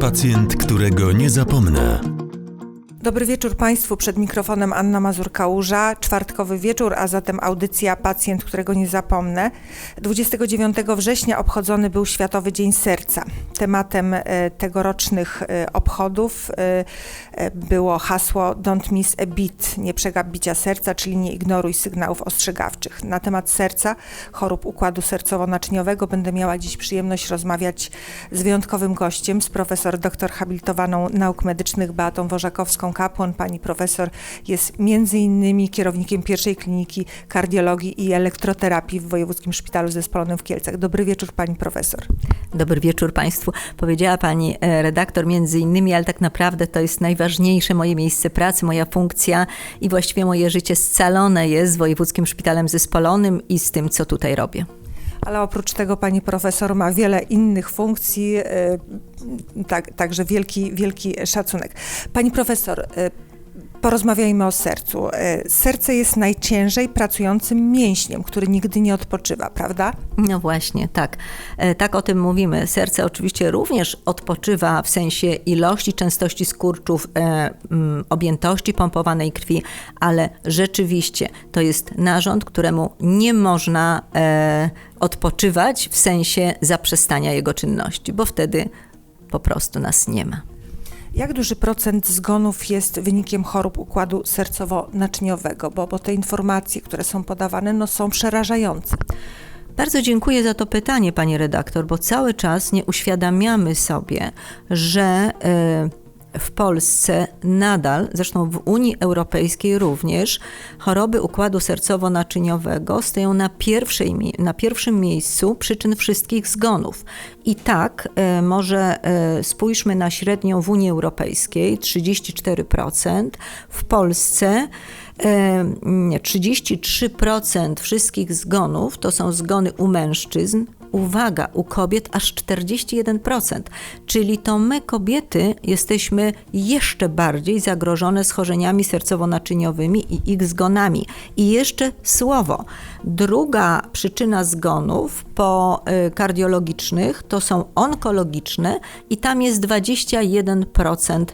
Pacjent, którego nie zapomnę. Dobry wieczór Państwu. Przed mikrofonem Anna Mazur-Kałuża. Czwartkowy wieczór, a zatem audycja Pacjent, którego nie zapomnę. 29 września obchodzony był Światowy Dzień Serca. Tematem e, tegorocznych e, obchodów e, było hasło Don't miss a beat, nie przegap bicia serca, czyli nie ignoruj sygnałów ostrzegawczych. Na temat serca, chorób układu sercowo-naczyniowego będę miała dziś przyjemność rozmawiać z wyjątkowym gościem, z profesor doktor habilitowaną nauk medycznych Beatą Wożakowską Kapłon. Pani profesor jest między innymi kierownikiem pierwszej kliniki kardiologii i elektroterapii w Wojewódzkim Szpitalu Zespolonym w Kielcach. Dobry wieczór pani profesor. Dobry wieczór Państwu. Powiedziała Pani e, redaktor między innymi, ale tak naprawdę to jest najważniejsze moje miejsce pracy, moja funkcja i właściwie moje życie scalone jest z Wojewódzkim Szpitalem Zespolonym i z tym, co tutaj robię. Ale oprócz tego pani profesor ma wiele innych funkcji, e, tak, także wielki, wielki szacunek. Pani profesor, e, porozmawiajmy o sercu. E, serce jest najciężej pracującym mięśniem, który nigdy nie odpoczywa, prawda? No właśnie, tak. E, Tak o tym mówimy. Serce oczywiście również odpoczywa w sensie ilości, częstości skurczów, e, mm, objętości pompowanej krwi, ale rzeczywiście to jest narząd, któremu nie można odpoczywać w sensie zaprzestania jego czynności, bo wtedy po prostu nas nie ma. Jak duży procent zgonów jest wynikiem chorób układu sercowo-naczyniowego? Bo, bo te informacje, które są podawane, no, są przerażające. Bardzo dziękuję za to pytanie, pani redaktor, bo cały czas nie uświadamiamy sobie, że e, w Polsce nadal, zresztą w Unii Europejskiej również, choroby układu sercowo-naczyniowego stoją na, pierwszej, na pierwszym miejscu przyczyn wszystkich zgonów. I tak, e, może e, spójrzmy na średnią w Unii Europejskiej 34%, w Polsce e, 33% wszystkich zgonów to są zgony u mężczyzn, uwaga, u kobiet aż 41%. Czyli to my, kobiety, jesteśmy jeszcze bardziej zagrożone schorzeniami sercowo-naczyniowymi i ich zgonami. I jeszcze słowo. Druga przyczyna zgonów po y, kardiologicznych to są onkologiczne i tam jest 21%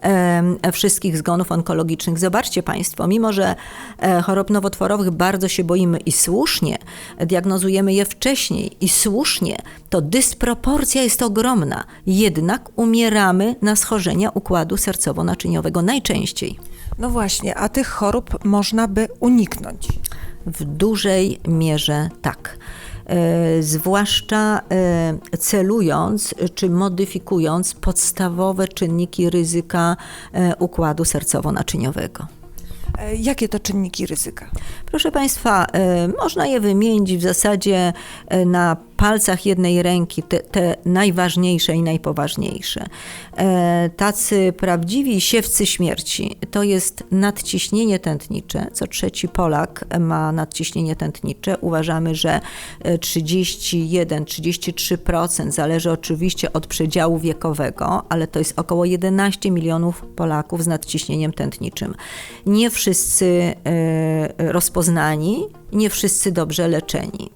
em, wszystkich zgonów onkologicznych. Zobaczcie Państwo, mimo że e, chorób nowotworowych bardzo się boimy i słusznie, diagnozujemy je wcześniej i słusznie, to dysproporcja jest ogromna. Jednak umieramy na schorzenia układu sercowo-naczyniowego najczęściej. No właśnie, a tych chorób można by uniknąć. W dużej mierze tak. E, zwłaszcza e, celując czy modyfikując podstawowe czynniki ryzyka e, układu sercowo-naczyniowego. E, Jakie to czynniki ryzyka? Proszę Państwa, e, można je wymienić w zasadzie e, na palcach jednej ręki, te, te najważniejsze i najpoważniejsze. E, Tacy prawdziwi siewcy śmierci to jest nadciśnienie tętnicze. Co trzeci Polak ma nadciśnienie tętnicze. Uważamy, że e, 31-33% zależy oczywiście od przedziału wiekowego, ale to jest około 11 milionów Polaków z nadciśnieniem tętniczym. Nie wszyscy e, rozpoznani, nie wszyscy dobrze leczeni.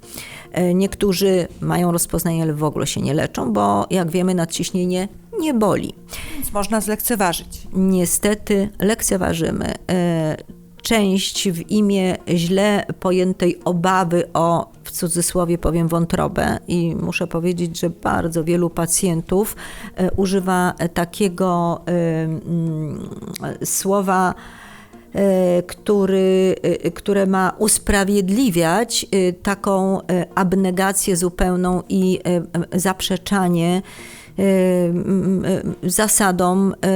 E, Niektórzy mają rozpoznanie, ale w ogóle się nie leczą, bo jak wiemy, nadciśnienie nie boli. Więc można zlekceważyć. Niestety lekceważymy. e, Część w imię źle pojętej obawy o, w cudzysłowie powiem, wątrobę, i muszę powiedzieć, że bardzo wielu pacjentów e, używa takiego mm, słowa który, e, które ma usprawiedliwiać e, taką e, abnegację zupełną i e, e, zaprzeczanie e, e, zasadom e,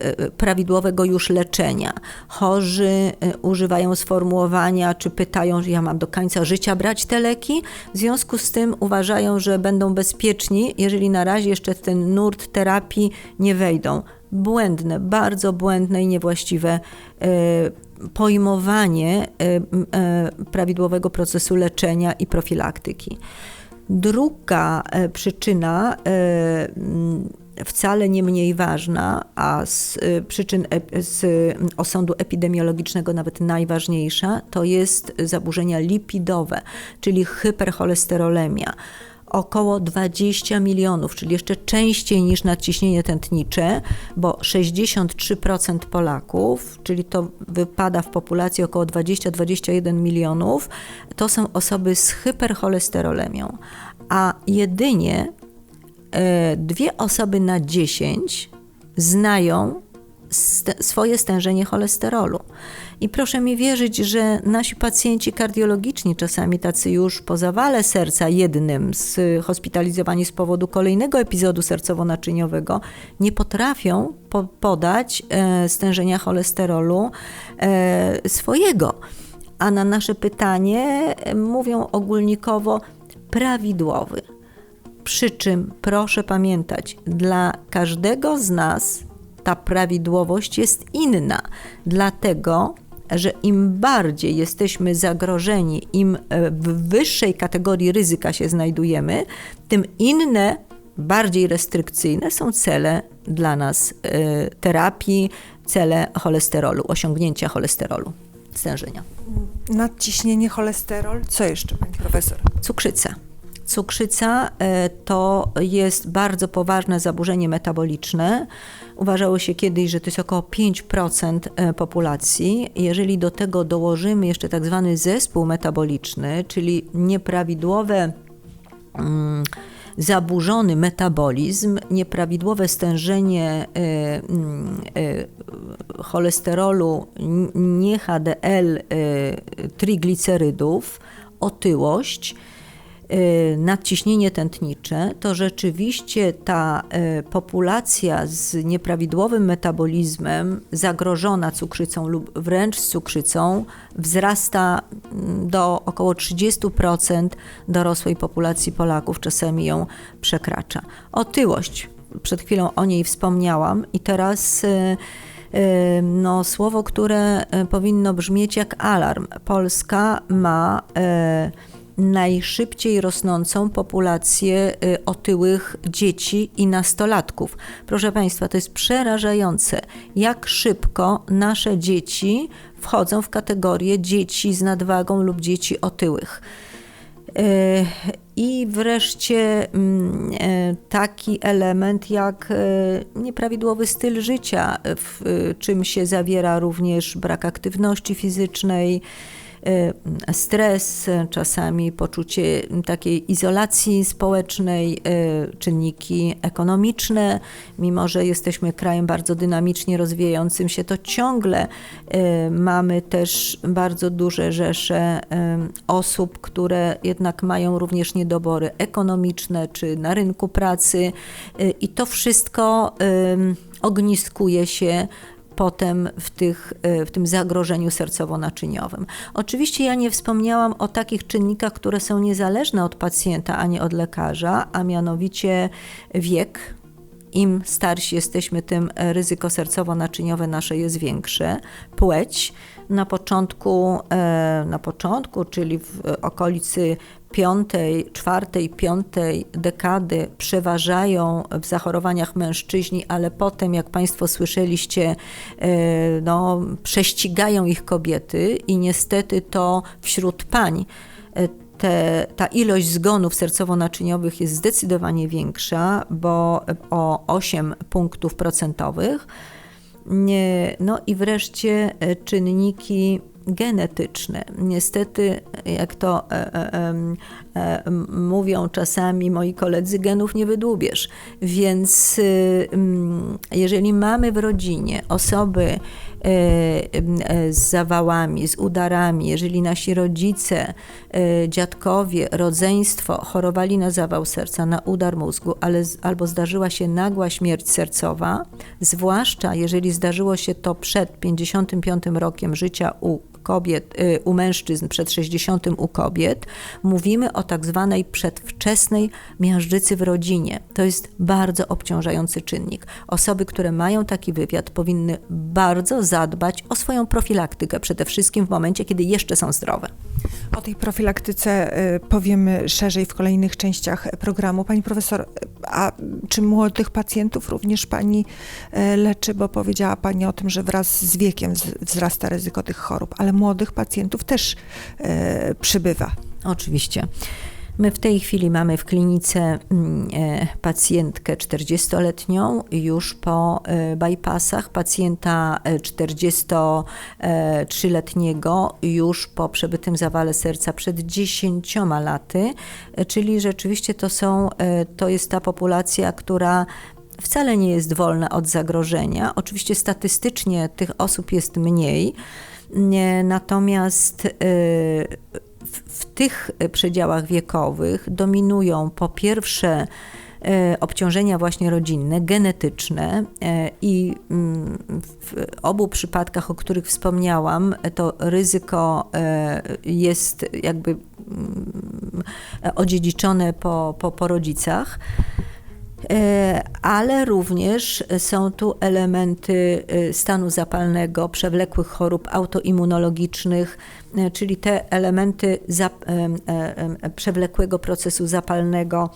e, prawidłowego już leczenia. Chorzy e, używają sformułowania, czy pytają, że ja mam do końca życia brać te leki, w związku z tym uważają, że będą bezpieczni, jeżeli na razie jeszcze w ten nurt terapii nie wejdą. Błędne, bardzo błędne i niewłaściwe e, pojmowanie e, e, prawidłowego procesu leczenia i profilaktyki. Druga przyczyna, wcale nie mniej ważna, a z przyczyn z osądu epidemiologicznego nawet najważniejsza, to jest zaburzenia lipidowe, czyli hypercholesterolemia. Około 20 milionów, czyli jeszcze częściej niż nadciśnienie tętnicze, bo 63% Polaków, czyli to wypada w populacji około 20-21 milionów, to są osoby z hypercholesterolemią, a jedynie e, dwie osoby na 10 znają swoje stężenie cholesterolu. I proszę mi wierzyć, że nasi pacjenci kardiologiczni, czasami tacy już po zawale serca jednym, z, hospitalizowani z powodu kolejnego epizodu sercowo-naczyniowego, nie potrafią po- podać e, stężenia cholesterolu e, swojego. A na nasze pytanie e, mówią ogólnikowo prawidłowy. Przy czym proszę pamiętać, dla każdego z nas ta prawidłowość jest inna, dlatego że im bardziej jesteśmy zagrożeni, im e, w wyższej kategorii ryzyka się znajdujemy, tym inne, bardziej restrykcyjne są cele dla nas e, terapii, cele cholesterolu, osiągnięcia cholesterolu, stężenia. Nadciśnienie, cholesterol. Co jeszcze, pani profesor? Cukrzyca. Cukrzyca e, to jest bardzo poważne zaburzenie metaboliczne. Uważało się kiedyś, że to jest około 5% e, populacji. Jeżeli do tego dołożymy jeszcze tak zwany zespół metaboliczny, czyli nieprawidłowe mm, zaburzony metabolizm, nieprawidłowe stężenie mm, e, cholesterolu, nie HDL, e, triglicerydów, otyłość, y, nadciśnienie tętnicze, to rzeczywiście ta y, populacja z nieprawidłowym metabolizmem, zagrożona cukrzycą lub wręcz z cukrzycą, wzrasta mm, do około 30% dorosłej populacji Polaków, czasami ją przekracza. Otyłość, przed chwilą o niej wspomniałam i teraz. y, y, no, słowo, które y, powinno brzmieć jak alarm. Polska ma y, najszybciej rosnącą populację y, otyłych dzieci i nastolatków. Proszę Państwa, to jest przerażające, jak szybko nasze dzieci wchodzą w kategorię dzieci z nadwagą lub dzieci otyłych. E, I wreszcie mm, e, taki element jak e, nieprawidłowy styl życia, w czym się zawiera również brak aktywności fizycznej, stres, czasami poczucie takiej izolacji społecznej, e, czynniki ekonomiczne. Mimo, że jesteśmy krajem bardzo dynamicznie rozwijającym się, to ciągle e, mamy też bardzo duże rzesze osób, które jednak mają również niedobory ekonomiczne czy na rynku pracy i to wszystko ogniskuje się potem w, tych, e, w tym zagrożeniu sercowo-naczyniowym. Oczywiście ja nie wspomniałam o takich czynnikach, które są niezależne od pacjenta, a nie od lekarza, a mianowicie wiek. Im starsi jesteśmy, tym ryzyko sercowo-naczyniowe nasze jest większe. Płeć. Na początku, e, na początku, czyli w okolicy piątej, czwartej, piątej dekady przeważają w zachorowaniach mężczyźni, ale potem, jak Państwo słyszeliście, e, no, prześcigają ich kobiety i niestety to wśród pań e, te, ta ilość zgonów sercowo-naczyniowych jest zdecydowanie większa, bo o 8 punktów procentowych. No i wreszcie e, czynniki genetyczne. Niestety, jak to e, e, e, mówią czasami moi koledzy, genów nie wydłubiesz. Więc y, jeżeli mamy w rodzinie osoby z zawałami, z udarami, jeżeli nasi rodzice, e, dziadkowie, rodzeństwo chorowali na zawał serca, na udar mózgu, ale, albo zdarzyła się nagła śmierć sercowa, zwłaszcza jeżeli zdarzyło się to przed 55 rokiem życia u kobiet, y, u mężczyzn przed 60 u kobiet, mówimy o tak zwanej przedwczesnej miażdżycy w rodzinie. To jest bardzo obciążający czynnik. Osoby, które mają taki wywiad, powinny bardzo zadbać o swoją profilaktykę, przede wszystkim w momencie, kiedy jeszcze są zdrowe. O tej profilaktyce y, powiemy szerzej w kolejnych częściach programu. Pani profesor, a czy młodych pacjentów również pani y, leczy? Bo powiedziała pani o tym, że wraz z wiekiem wzrasta ryzyko tych chorób, ale młodych pacjentów też y, przybywa. Oczywiście. My w tej chwili mamy w klinice mm, e, pacjentkę 40-letnią już po e, bypassach, pacjenta e, 43-letniego już po przebytym zawale serca przed 10 laty, e, czyli rzeczywiście to są, e, to jest ta populacja, która wcale nie jest wolna od zagrożenia. Oczywiście statystycznie tych osób jest mniej, nie, natomiast e, w, tych przedziałach wiekowych dominują po pierwsze e, obciążenia właśnie rodzinne, genetyczne e, i mm, w obu przypadkach, o których wspomniałam, to ryzyko jest jakby mm, odziedziczone po, po, po rodzicach. E, ale również są tu elementy e, stanu zapalnego, przewlekłych chorób autoimmunologicznych, e, czyli te elementy przewlekłego procesu zapalnego.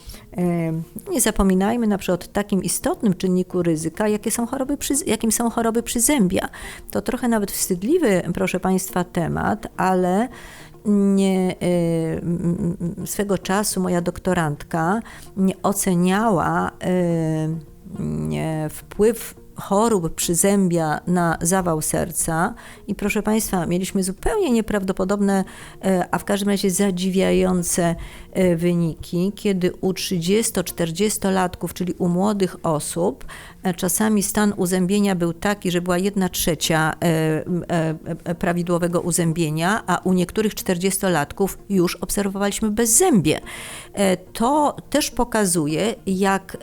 Nie zapominajmy na przykład takim istotnym czynniku ryzyka, jakie są choroby przy, jakim są choroby przyzębia. To trochę nawet wstydliwy, proszę Państwa, temat, ale swego czasu moja doktorantka nie oceniała y, wpływ chorób przyzębia na zawał serca i proszę Państwa, mieliśmy zupełnie nieprawdopodobne, e, a w każdym razie zadziwiające e, wyniki, kiedy u 30-40-latków, czyli u młodych osób, e, czasami stan uzębienia był taki, że była jedna trzecia prawidłowego uzębienia, a u niektórych 40-latków już obserwowaliśmy bezzębie. To też pokazuje, jak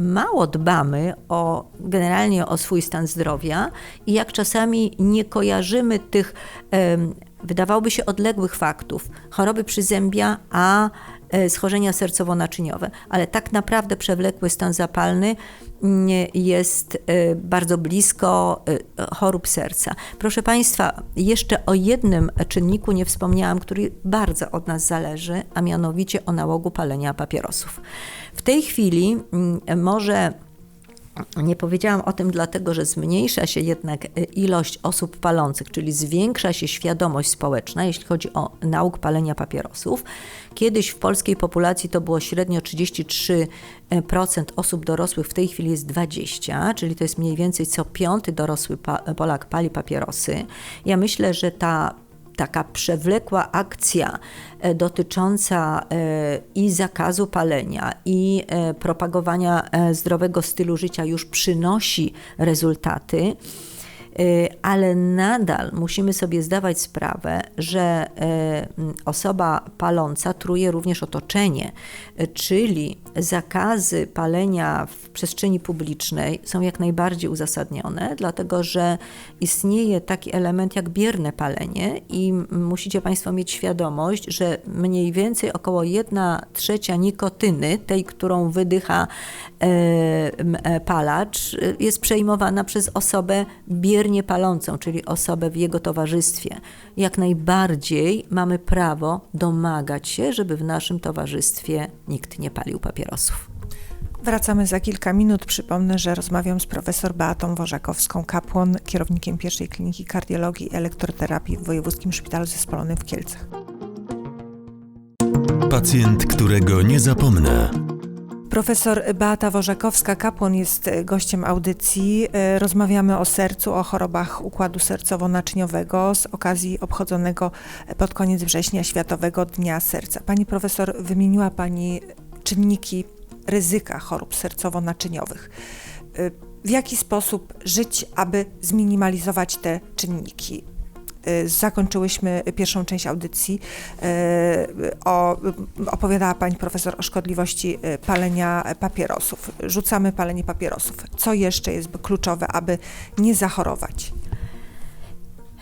mało dbamy o generalnie o swój stan zdrowia i jak czasami nie kojarzymy tych wydawałoby się odległych faktów. Choroby przyzębia, a schorzenia sercowo-naczyniowe, ale tak naprawdę przewlekły stan zapalny mm, jest e, bardzo blisko e, chorób serca. Proszę Państwa, jeszcze o jednym czynniku nie wspomniałam, który bardzo od nas zależy, a mianowicie o nałogu palenia papierosów. W tej chwili mm, może nie powiedziałam o tym dlatego, że zmniejsza się jednak e, ilość osób palących, czyli zwiększa się świadomość społeczna, jeśli chodzi o nauk palenia papierosów. Kiedyś w polskiej populacji to było średnio 33% osób dorosłych, w tej chwili jest 20%, czyli to jest mniej więcej co piąty dorosły Polak pali papierosy. Ja myślę, że ta taka przewlekła akcja e, dotycząca e, i zakazu palenia, i e, propagowania zdrowego stylu życia już przynosi rezultaty. Y, ale nadal musimy sobie zdawać sprawę, że y, osoba paląca truje również otoczenie, y, czyli zakazy palenia w przestrzeni publicznej są jak najbardziej uzasadnione, dlatego że istnieje taki element jak bierne palenie i musicie Państwo mieć świadomość, że mniej więcej około 1 trzecia nikotyny, tej, którą wydycha e, palacz, jest przejmowana przez osobę biernie palącą, czyli osobę w jego towarzystwie. Jak najbardziej mamy prawo domagać się, żeby w naszym towarzystwie nikt nie palił papierosów. Wracamy za kilka minut. Przypomnę, że rozmawiam z profesor Beatą Wożakowską-Kapłon, kierownikiem pierwszej kliniki kardiologii i elektroterapii w Wojewódzkim Szpitalu Zespolonym w Kielcach. Pacjent, którego nie zapomnę. Profesor Beata Wożakowska-Kapłon jest e, gościem audycji. E, Rozmawiamy o sercu, o chorobach układu sercowo-naczyniowego z okazji obchodzonego e, pod koniec września Światowego Dnia Serca. Pani profesor, wymieniła Pani czynniki ryzyka chorób sercowo-naczyniowych. W jaki sposób żyć, aby zminimalizować te czynniki? E, Zakończyłyśmy pierwszą część audycji. E, O, opowiadała pani profesor o szkodliwości e, palenia papierosów. Rzucamy palenie papierosów. Co jeszcze jest kluczowe, aby nie zachorować?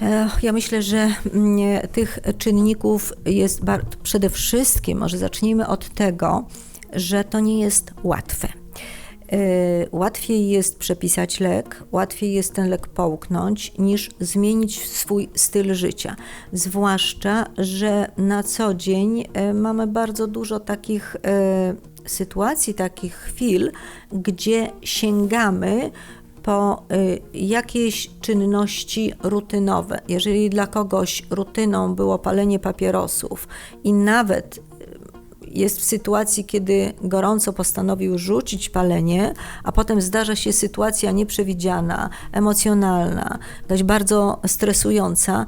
Ech, Ja myślę, że mm, tych czynników jest przede wszystkim, może zacznijmy od tego, że to nie jest łatwe. Yy, Łatwiej jest przepisać lek, łatwiej jest ten lek połknąć, niż zmienić swój styl życia. Zwłaszcza, że na co dzień yy, mamy bardzo dużo takich yy, sytuacji, takich chwil, gdzie sięgamy po y, jakieś czynności rutynowe. Jeżeli dla kogoś rutyną było palenie papierosów i nawet y, jest w sytuacji, kiedy gorąco postanowił rzucić palenie, a potem zdarza się sytuacja nieprzewidziana, emocjonalna, dość bardzo stresująca,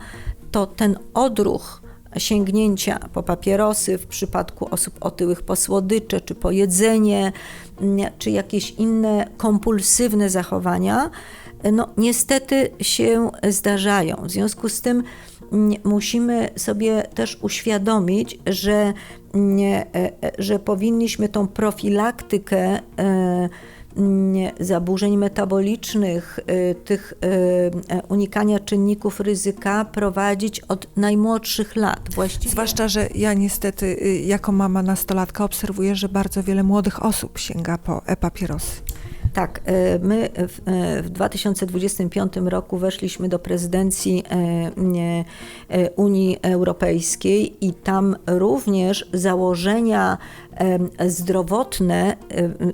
to ten odruch sięgnięcia po papierosy w przypadku osób otyłych po słodycze, czy po jedzenie, mm, czy jakieś inne kompulsywne zachowania, no niestety się zdarzają. W związku z tym musimy sobie też uświadomić, że, e, e, że powinniśmy tą profilaktykę e, zaburzeń metabolicznych, tych unikania czynników ryzyka prowadzić od najmłodszych lat. Właściwie. Zwłaszcza, że ja niestety y, jako mama nastolatka obserwuję, że bardzo wiele młodych osób sięga po e-papierosy. Tak, e, my w, e, w 2025 roku weszliśmy do prezydencji e, e, Unii Europejskiej i tam również założenia zdrowotne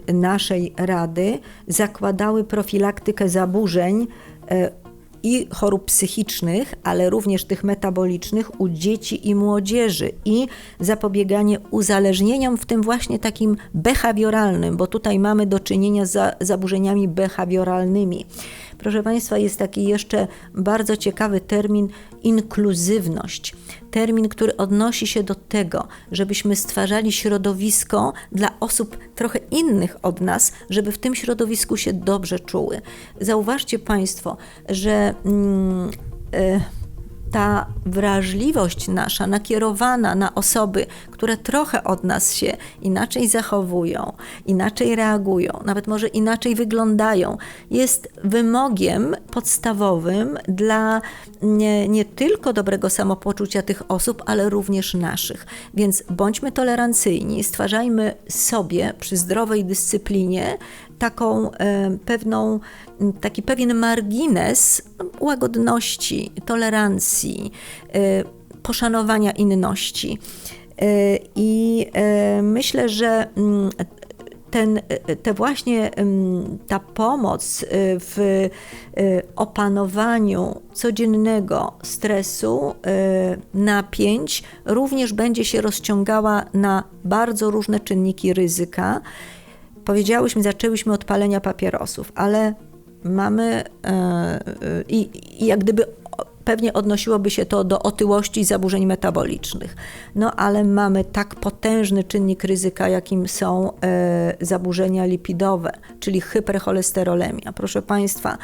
e, naszej Rady zakładały profilaktykę zaburzeń e, i chorób psychicznych, ale również tych metabolicznych u dzieci i młodzieży i zapobieganie uzależnieniom, w tym właśnie takim behawioralnym, bo tutaj mamy do czynienia z za, zaburzeniami behawioralnymi. Proszę Państwa, jest taki jeszcze bardzo ciekawy termin inkluzywność. Termin, który odnosi się do tego, żebyśmy stwarzali środowisko dla osób trochę innych od nas, żeby w tym środowisku się dobrze czuły. Zauważcie Państwo, że. Mm, y, ta wrażliwość nasza nakierowana na osoby, które trochę od nas się inaczej zachowują, inaczej reagują, nawet może inaczej wyglądają, jest wymogiem podstawowym dla nie, nie tylko dobrego samopoczucia tych osób, ale również naszych. Więc bądźmy tolerancyjni, stwarzajmy sobie przy zdrowej dyscyplinie taką e, pewną, taki pewien margines łagodności, tolerancji, e, poszanowania inności. E, I myślę, że mm, ten, te właśnie ta pomoc w opanowaniu codziennego stresu, napięć również będzie się rozciągała na bardzo różne czynniki ryzyka. Powiedziałyśmy, zaczęłyśmy od palenia papierosów, ale mamy i, i jak gdyby pewnie odnosiłoby się to do otyłości i zaburzeń metabolicznych. No ale mamy tak potężny czynnik ryzyka, jakim są e, zaburzenia lipidowe, czyli hypercholesterolemia. Proszę Państwa,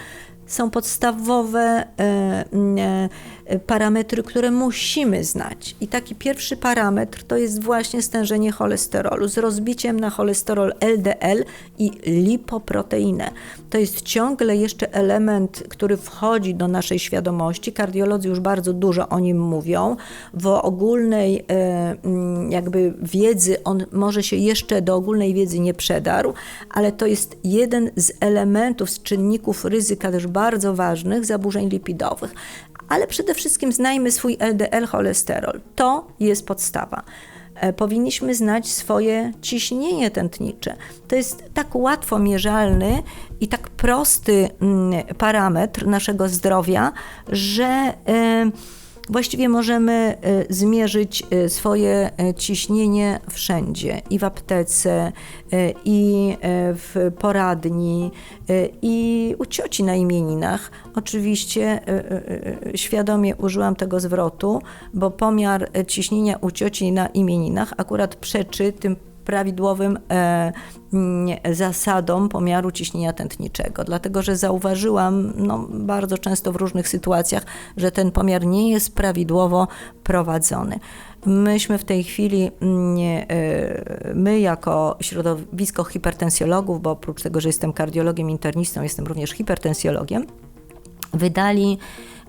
są podstawowe e, e, parametry, które musimy znać. I taki pierwszy parametr to jest właśnie stężenie cholesterolu z rozbiciem na cholesterol LDL i lipoproteinę. To jest ciągle jeszcze element, który wchodzi do naszej świadomości. Kardiolodzy już bardzo dużo o nim mówią. W ogólnej e, jakby wiedzy on może się jeszcze do ogólnej wiedzy nie przedarł, ale to jest jeden z elementów, z czynników ryzyka też bardzo ważnych zaburzeń lipidowych. Ale przede wszystkim znajmy swój LDL cholesterol. To jest podstawa. E, powinniśmy znać swoje ciśnienie tętnicze. To jest tak łatwo mierzalny i tak prosty mm, parametr naszego zdrowia, że e, właściwie możemy y, zmierzyć y, swoje y, ciśnienie wszędzie i w aptece, i w poradni, i u cioci na imieninach. Oczywiście świadomie użyłam tego zwrotu, bo pomiar ciśnienia u cioci na imieninach akurat przeczy tym prawidłowym e, zasadom pomiaru ciśnienia tętniczego, dlatego że zauważyłam no, bardzo często w różnych sytuacjach, że ten pomiar nie jest prawidłowo prowadzony. Myśmy w tej chwili, e, my jako środowisko hipertensjologów, bo oprócz tego, że jestem kardiologiem internistą, jestem również hipertensjologiem, wydali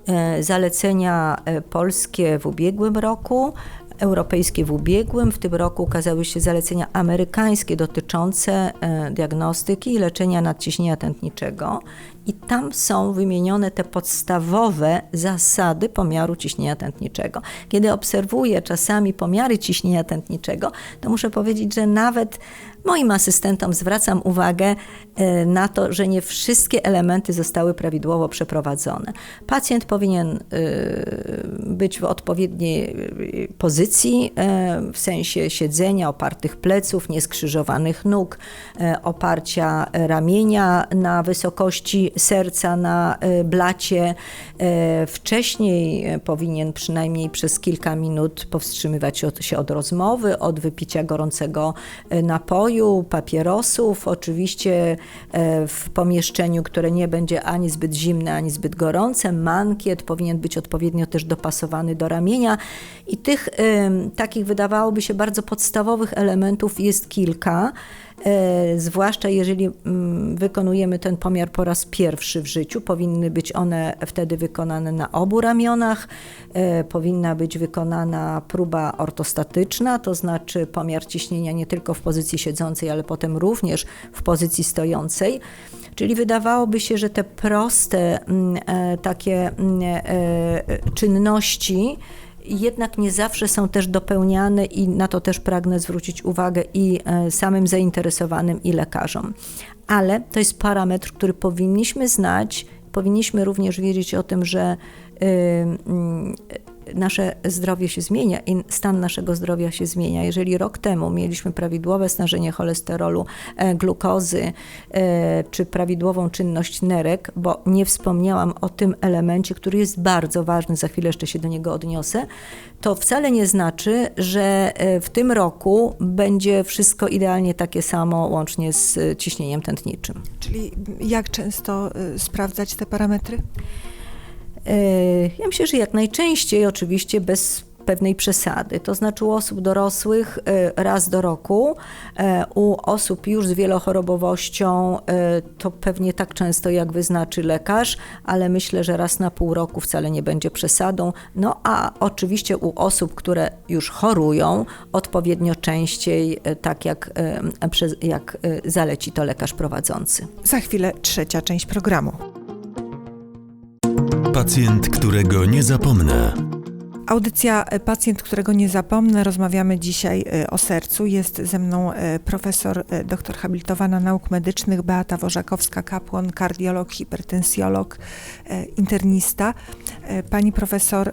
e, zalecenia polskie w ubiegłym roku, europejskie w ubiegłym. W tym roku ukazały się zalecenia amerykańskie dotyczące e, diagnostyki i leczenia nadciśnienia tętniczego. I tam są wymienione te podstawowe zasady pomiaru ciśnienia tętniczego. Kiedy obserwuję czasami pomiary ciśnienia tętniczego, to muszę powiedzieć, że nawet Moim asystentom zwracam uwagę e, na to, że nie wszystkie elementy zostały prawidłowo przeprowadzone. Pacjent powinien e, być w odpowiedniej e, pozycji, w sensie siedzenia, opartych pleców, nieskrzyżowanych nóg, oparcia ramienia na wysokości serca, na blacie. Wcześniej powinien przynajmniej przez kilka minut powstrzymywać się od rozmowy, od wypicia gorącego e, papierosów. Oczywiście e, w pomieszczeniu, które nie będzie ani zbyt zimne, ani zbyt gorące. Mankiet powinien być odpowiednio też dopasowany do ramienia. I tych takich wydawałoby się bardzo podstawowych elementów jest kilka. E, zwłaszcza jeżeli mm, wykonujemy ten pomiar po raz pierwszy w życiu, powinny być one wtedy wykonane na obu ramionach. E, powinna być wykonana próba ortostatyczna, to znaczy pomiar ciśnienia nie tylko w pozycji siedzącej, ale potem również w pozycji stojącej. Czyli wydawałoby się, że te proste mm, e, takie mm, czynności jednak nie zawsze są też dopełniane i na to też pragnę zwrócić uwagę i e, samym zainteresowanym i lekarzom. Ale to jest parametr, który powinniśmy znać, powinniśmy również wiedzieć o tym, że y, mm, nasze zdrowie się zmienia i stan naszego zdrowia się zmienia. Jeżeli rok temu mieliśmy prawidłowe stężenie cholesterolu, e, glukozy e, czy prawidłową czynność nerek, bo nie wspomniałam o tym elemencie, który jest bardzo ważny, za chwilę jeszcze się do niego odniosę, to wcale nie znaczy, że e, w tym roku będzie wszystko idealnie takie samo, łącznie z ciśnieniem tętniczym. Czyli jak często sprawdzać te parametry? E, Ja myślę, że jak najczęściej, oczywiście bez pewnej przesady. To znaczy u osób dorosłych e, raz do roku, e, u osób już z wielochorobowością to pewnie tak często jak wyznaczy lekarz, ale myślę, że raz na pół roku wcale nie będzie przesadą. No a oczywiście u osób, które już chorują, odpowiednio częściej, tak jak, jak zaleci to lekarz prowadzący. Za chwilę trzecia część programu. Pacjent, którego nie zapomnę. Audycja e, Pacjent, którego nie zapomnę. Rozmawiamy dzisiaj e, o sercu. Jest ze mną e, profesor, doktor habilitowana nauk medycznych Beata Wożakowska-Kapłon, kardiolog, hipertensjolog, internista. Pani profesor,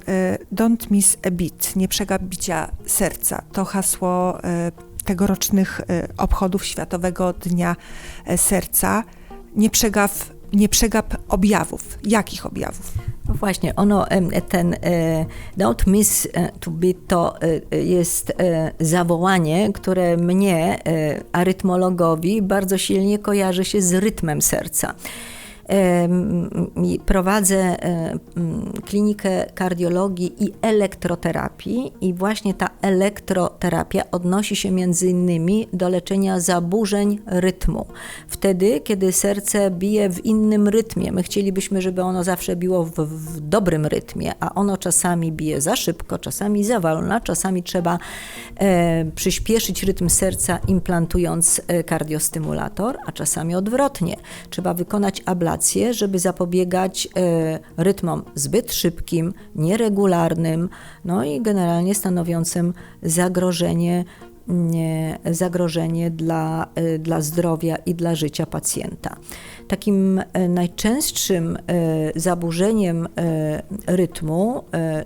don't miss a beat, nie przegap bicia serca. To hasło tegorocznych obchodów Światowego Dnia Serca. Nie przegap, nie przegap objawów. Jakich objawów? No właśnie, ono, ten e, don't miss e, to beat to e, jest zawołanie, które mnie, arytmologowi, bardzo silnie kojarzy się z rytmem serca. Prowadzę e, klinikę kardiologii i elektroterapii i właśnie ta elektroterapia odnosi się między innymi do leczenia zaburzeń rytmu. Wtedy, kiedy serce bije w innym rytmie, my chcielibyśmy, żeby ono zawsze biło w, w dobrym rytmie, a ono czasami bije za szybko, czasami za wolno, czasami trzeba e, przyspieszyć rytm serca implantując e, kardiostymulator, a czasami odwrotnie. Trzeba wykonać ablację, żeby zapobiegać e, rytmom zbyt szybkim, nieregularnym, no i generalnie stanowiącym zagrożenie nie, zagrożenie dla, y, dla zdrowia i dla życia pacjenta. Takim e, najczęstszym e, zaburzeniem e, rytmu e,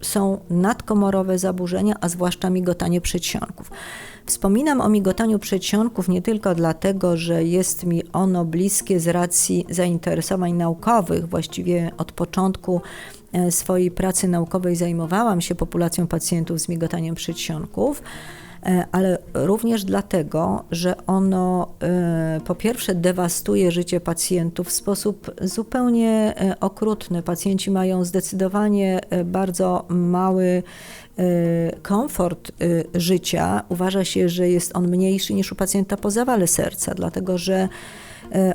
są nadkomorowe zaburzenia, a zwłaszcza migotanie przedsionków. Wspominam o migotaniu przedsionków nie tylko dlatego, że jest mi ono bliskie z racji zainteresowań naukowych. Właściwie od początku e, swojej pracy naukowej zajmowałam się populacją pacjentów z migotaniem przedsionków, ale również dlatego, że ono e, po pierwsze dewastuje życie pacjentów w sposób zupełnie e, okrutny. Pacjenci mają zdecydowanie e, bardzo mały e, komfort e, życia. Uważa się, że jest on mniejszy niż u pacjenta po zawale serca, dlatego że e,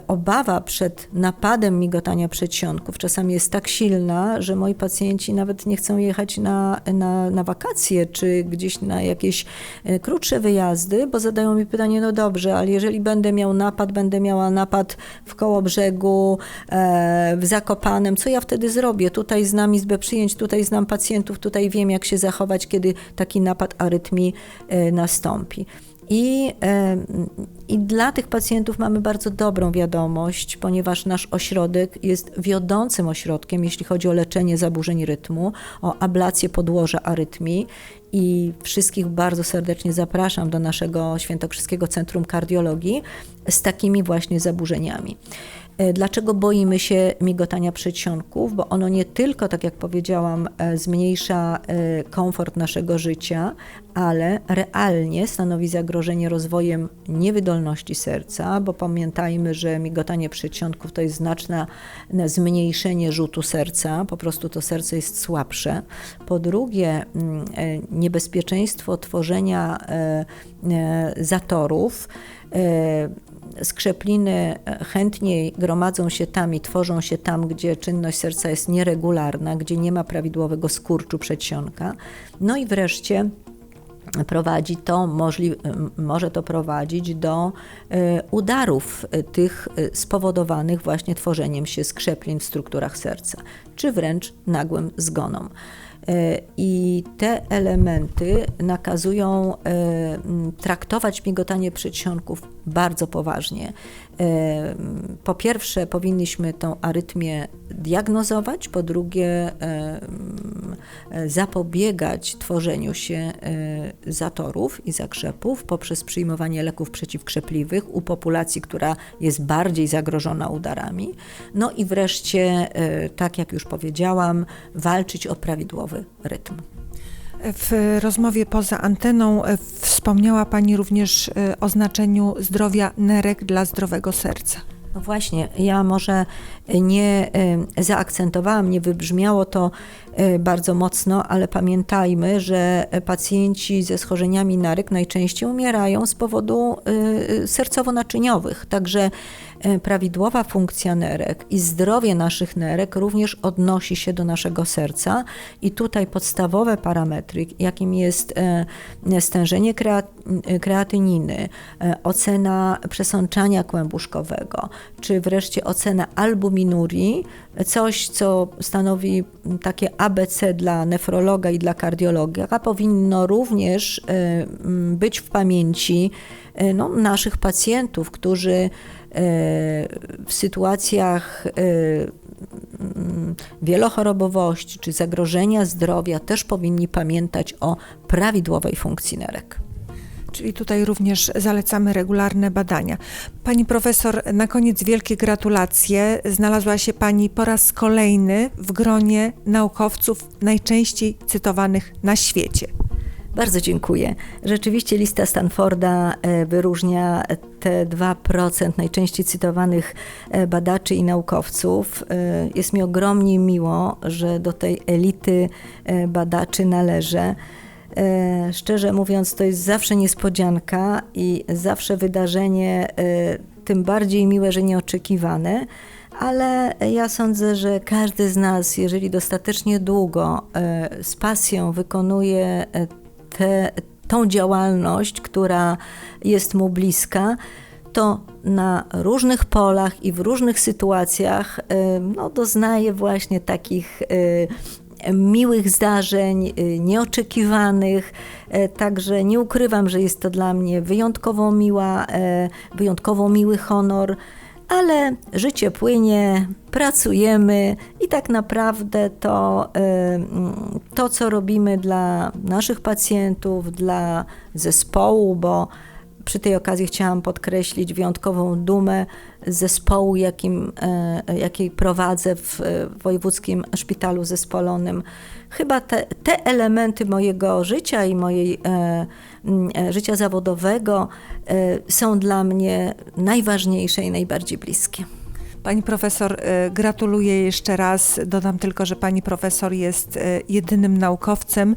obawa przed napadem migotania przedsionków czasami jest tak silna, że moi pacjenci nawet nie chcą jechać na, na, na wakacje czy gdzieś na jakieś e, krótsze wyjazdy, bo zadają mi pytanie, no dobrze, ale jeżeli będę miał napad, będę miała napad w koło brzegu, e, w Zakopanem, co ja wtedy zrobię? Tutaj znam izbę przyjęć, tutaj znam pacjentów, tutaj wiem jak się zachować, kiedy taki napad arytmii e, nastąpi. I, I dla tych pacjentów mamy bardzo dobrą wiadomość, ponieważ nasz ośrodek jest wiodącym ośrodkiem, jeśli chodzi o leczenie zaburzeń rytmu, o ablację podłoża arytmii. I wszystkich bardzo serdecznie zapraszam do naszego Świętokrzyskiego Centrum Kardiologii z takimi właśnie zaburzeniami. E, Dlaczego boimy się migotania przedsionków? Bo ono nie tylko, tak jak powiedziałam, e, zmniejsza e, komfort naszego życia, ale realnie stanowi zagrożenie rozwojem niewydolności serca, bo pamiętajmy, że migotanie przedsionków to jest znaczne zmniejszenie rzutu serca, po prostu to serce jest słabsze. Po drugie, mm, niebezpieczeństwo tworzenia zatorów. E, Skrzepliny chętniej gromadzą się tam i tworzą się tam, gdzie czynność serca jest nieregularna, gdzie nie ma prawidłowego skurczu przedsionka. No i wreszcie prowadzi to, możli, może to prowadzić do e, udarów e, tych e, spowodowanych właśnie tworzeniem się skrzeplin w strukturach serca, czy wręcz nagłym zgonom. E, I te elementy nakazują e, traktować migotanie przedsionków bardzo poważnie. E, Po pierwsze, powinniśmy tą arytmię diagnozować, po drugie, zapobiegać tworzeniu się zatorów i zakrzepów poprzez przyjmowanie leków przeciwkrzepliwych u populacji, która jest bardziej zagrożona udarami. No i wreszcie, tak jak już powiedziałam, walczyć o prawidłowy rytm. W rozmowie poza anteną e, wspomniała Pani również e, o znaczeniu zdrowia nerek dla zdrowego serca. No właśnie, ja może nie zaakcentowałam, nie wybrzmiało to bardzo mocno, ale pamiętajmy, że pacjenci ze schorzeniami naryk najczęściej umierają z powodu e, sercowo-naczyniowych. Także e, prawidłowa funkcja nerek i zdrowie naszych nerek również odnosi się do naszego serca i tutaj podstawowe parametry, jakim jest e, stężenie krea- kreatyniny, e, ocena przesączania kłębuszkowego, czy wreszcie ocena albuminurii, coś co stanowi takie ABC dla nefrologa i dla kardiologa, powinno również e, być w pamięci e, no, naszych pacjentów, którzy e, w sytuacjach wielochorobowości czy zagrożenia zdrowia też powinni pamiętać o prawidłowej funkcji nerek. Czyli tutaj również zalecamy regularne badania. Pani profesor, na koniec wielkie gratulacje. Znalazła się Pani po raz kolejny w gronie naukowców najczęściej cytowanych na świecie. Bardzo dziękuję. Rzeczywiście lista Stanforda e, wyróżnia te 2% najczęściej cytowanych e, badaczy i naukowców. E, Jest mi ogromnie miło, że do tej elity badaczy należę. E, Szczerze mówiąc, to jest zawsze niespodzianka i zawsze wydarzenie e, tym bardziej miłe, że nieoczekiwane. Ale ja sądzę, że każdy z nas, jeżeli dostatecznie długo e, z pasją wykonuje te, tą działalność, która jest mu bliska, to na różnych polach i w różnych sytuacjach no, doznaje właśnie takich miłych zdarzeń, e, nieoczekiwanych. E, Także nie ukrywam, że jest to dla mnie wyjątkowo miła, e, wyjątkowo miły honor ale życie płynie, pracujemy i tak naprawdę to, y, mm, to, co robimy dla naszych pacjentów, dla zespołu, bo przy tej okazji chciałam podkreślić wyjątkową dumę zespołu, jakim, e, jakiej prowadzę w e, Wojewódzkim Szpitalu Zespolonym. Chyba te, te elementy mojego życia i mojej e, życia zawodowego są dla mnie najważniejsze i najbardziej bliskie. Pani profesor, y, gratuluję jeszcze raz. Dodam tylko, że pani profesor jest y, jedynym naukowcem,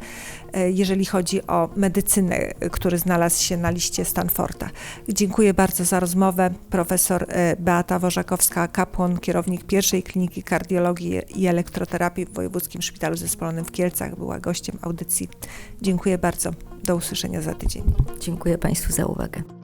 y, jeżeli chodzi o medycynę, który znalazł się na liście Stanforda. Dziękuję bardzo za rozmowę. Profesor Beata Wożakowska-Kapłon, kierownik pierwszej kliniki kardiologii i elektroterapii w Wojewódzkim Szpitalu Zespolonym w Kielcach, była gościem audycji. Dziękuję bardzo. Do usłyszenia za tydzień. Dziękuję Państwu za uwagę.